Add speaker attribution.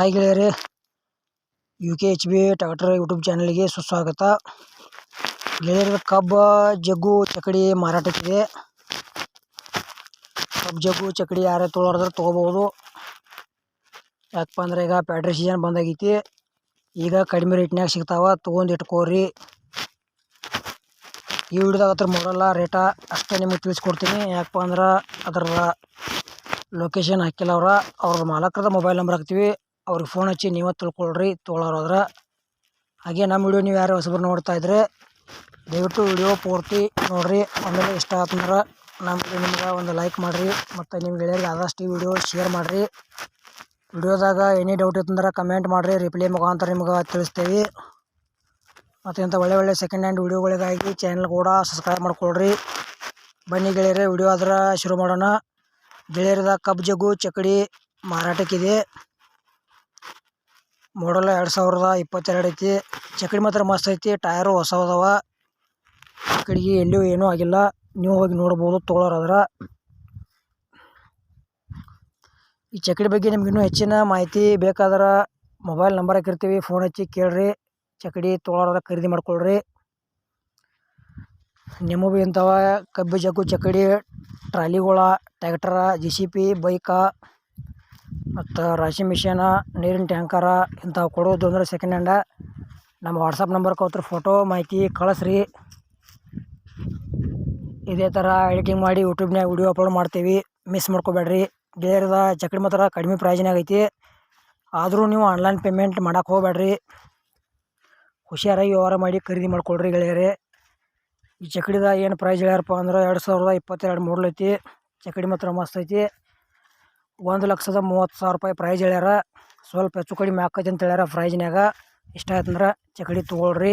Speaker 1: Hi ಗೆಳೆಯರೇ U K H B tractor YouTube ಚಾನಲ್ಗೆ ಸುಸ್ವಾಗತ. ಗೆಳೆಯರ, ಕಬ್ಬ, ಜಗ್ಗು, ಚಕಡಿ ಮಾರಾಟಕ್ಕಿದೆ. ಕಬ್ಬು, ಜಗ್ಗು, ಚಕಡಿ ಯಾರೇ ತೊಗೊಳೋದ್ರೆ ತೊಗೋಬೋದು ಯಾಕಪ್ಪ ಅಂದ್ರೆ ಈಗ ಪ್ಯಾಟ್ರಿ ಸೀಸನ್ ಬಂದಾಗೈತಿ. ಈಗ ಕಡಿಮೆ ರೇಟ್ನ್ಯಾಗ ಸಿಗ್ತಾವ, ತೊಗೊಂಡು ಇಟ್ಕೋರಿ. ಈ ವಿಡಿಯೋದಾಗ ಅದ್ರ ಮೊದಲ ರೇಟ ಅಷ್ಟೇ ನಿಮಗೆ ತಿಳಿಸ್ಕೊಡ್ತೀನಿ. ಯಾಕಪ್ಪ ಅಂದ್ರೆ ಅದರ ಲೊಕೇಶನ್ ಹಾಕಿಲ್ಲ ಅವ್ರ. ಅವ್ರ ಮಾಲಕರದ ಮೊಬೈಲ್ ನಂಬರ್ ಹಾಕ್ತೀವಿ. ಅವ್ರಿಗೆ ಫೋನ್ ಹಚ್ಚಿ ನೀವೇ ತಿಳ್ಕೊಳ್ರಿ ತೊಗೊಳೋರಾದ್ರೆ ಹಾಗೆ ನಮ್ಮ ವಿಡಿಯೋ ನೀವು ಯಾರು ಹೊಸಬ್ರು ನೋಡ್ತಾ ಇದ್ರೆ ದಯವಿಟ್ಟು ವಿಡಿಯೋ ಪೂರ್ತಿ ನೋಡಿರಿ. ಆಮೇಲೆ ಇಷ್ಟ ಆತಂದ್ರೆ ನಮ್ಮ ನಿಮ್ಗೆ ಒಂದು ಲೈಕ್ ಮಾಡಿರಿ. ಮತ್ತು ನಿಮ್ಮ ಗೆಳೆಯರಿಗೆ ಆದಷ್ಟು ವಿಡಿಯೋ ಶೇರ್ ಮಾಡಿರಿ. ವಿಡಿಯೋದಾಗ ಎನಿ ಡೌಟ್ ಇತ್ತಂದ್ರೆ ಕಮೆಂಟ್ ಮಾಡಿರಿ. ರಿಪ್ಲೈ ಮುಖಾಂತರ ನಿಮ್ಗೆ ತಿಳಿಸ್ತೀವಿ. ಮತ್ತು ಇಂಥ ಒಳ್ಳೆ ಒಳ್ಳೆ ಸೆಕೆಂಡ್ ಹ್ಯಾಂಡ್ ವಿಡಿಯೋಗಳಿಗಾಗಿ ಚಾನಲ್ ಕೂಡ ಸಬ್ಸ್ಕ್ರೈಬ್ ಮಾಡ್ಕೊಳ್ರಿ. ಬನ್ನಿ ಗೆಳೆಯರೇ ವಿಡಿಯೋ ಆದ್ರೆ ಶುರು ಮಾಡೋಣ. ಗೆಳೆಯರದ ಕಬ್ಬು ಜಗ್ಗು, ಚಕಡಿ ಮಾರಾಟಕ್ಕಿದೆ. ಮಾಡಲ್ ಎರಡು ಸಾವಿರದ ಇಪ್ಪತ್ತೆರಡು ಐತಿ ಚಕಡಿ ಮಾತ್ರ ಮಸ್ತ್ ಐತಿ, ಟೈರು ಹೊಸ ಅದಾವ ಕಡೆಗೆ ಎಲ್ಲಿಯೂ ಏನೂ ಆಗಿಲ್ಲ. ನೀವು ಹೋಗಿ ನೋಡ್ಬೋದು ತೊಗೊಳೋರಾದ್ರೆ ಈ ಚಕಡಿ ಬಗ್ಗೆ ನಿಮ್ಗೆ ಇನ್ನೂ ಹೆಚ್ಚಿನ ಮಾಹಿತಿ ಬೇಕಾದ್ರೆ ಮೊಬೈಲ್ ನಂಬರ್ ಹಾಕಿರ್ತೀವಿ ಫೋನ್ ಹಚ್ಚಿ ಕೇಳ್ರಿ. ಚಕಡಿ ತೊಗೊಳೋರ ಖರೀದಿ ಮಾಡ್ಕೊಳ್ರಿ. ನಿಮಗೂ ಇಂಥವ ಕಬ್ಬು, ಜಗ್ಗು ಚಕಡಿ ಟ್ರಾಲಿಗಳ, tractor J C B bike ಮತ್ತು ರಾಶಿ ಮಿಷಿನ, ನೀರಿನ ಟ್ಯಾಂಕರ ಇಂಥವು ಕೊಡೋದು ಅಂದ್ರೆ ಸೆಕೆಂಡ್ ಹ್ಯಾಂಡ ನಮ್ಮ ವಾಟ್ಸಪ್ ನಂಬರ್ ಅವತ್ರ ಫೋಟೋ ಮಾಹಿತಿ ಕಳಿಸ್ರಿ. ಇದೇ ಥರ ಎಡಿಟಿಂಗ್ ಮಾಡಿ ಯೂಟ್ಯೂಬ್ನಾಗ ವಿಡಿಯೋ ಅಪ್ಲೋಡ್ ಮಾಡ್ತೀವಿ. ಮಿಸ್ ಮಾಡ್ಕೋಬೇಡ್ರಿ. ಗೆಳೆಯರದ ಚಕಡಿ ಮಾತ್ರ ಕಡಿಮೆ ಪ್ರೈಜ್ನಾಗ ಐತಿ ಆದರೂ ನೀವು ಆನ್ಲೈನ್ ಪೇಮೆಂಟ್ ಮಾಡೋಕೆ ಹೋಗ್ಬೇಡ್ರಿ. ಹುಷಾರಾಗಿ ವ್ಯವಹಾರ ಮಾಡಿ ಖರೀದಿ ಮಾಡ್ಕೊಳ್ರಿ ಗೆಳೆಯರೇ. ಈ ಚಕಡಿದ ಏನು ಪ್ರೈಸ್ ಹೇಳ್ಯಾರಪ್ಪ ಅಂದ್ರೆ ಎರಡು ಸಾವಿರದ ಇಪ್ಪತ್ತೆರಡು ಮೂಡ್ಲೈತಿ ಚಕಡಿ ಮಾತ್ರ ಮಸ್ತ್ ಐತಿ. ಒಂದು ಲಕ್ಷದ ಮೂವತ್ತು ಸಾವಿರ ರೂಪಾಯಿ ಪ್ರೈಸ್ ಹೇಳ್ಯಾರ. ಸ್ವಲ್ಪ ಹೆಚ್ಚು ಕಡಿಮೆ ಆಕೈತಿ ಅಂತ ಹೇಳ್ಯಾರ ಪ್ರೈಜ್ನ್ಯಾಗ ಇಷ್ಟ ಆಯ್ತಂದ್ರೆ ಚಕಡಿ ತೊಗೊಳ್ರಿ.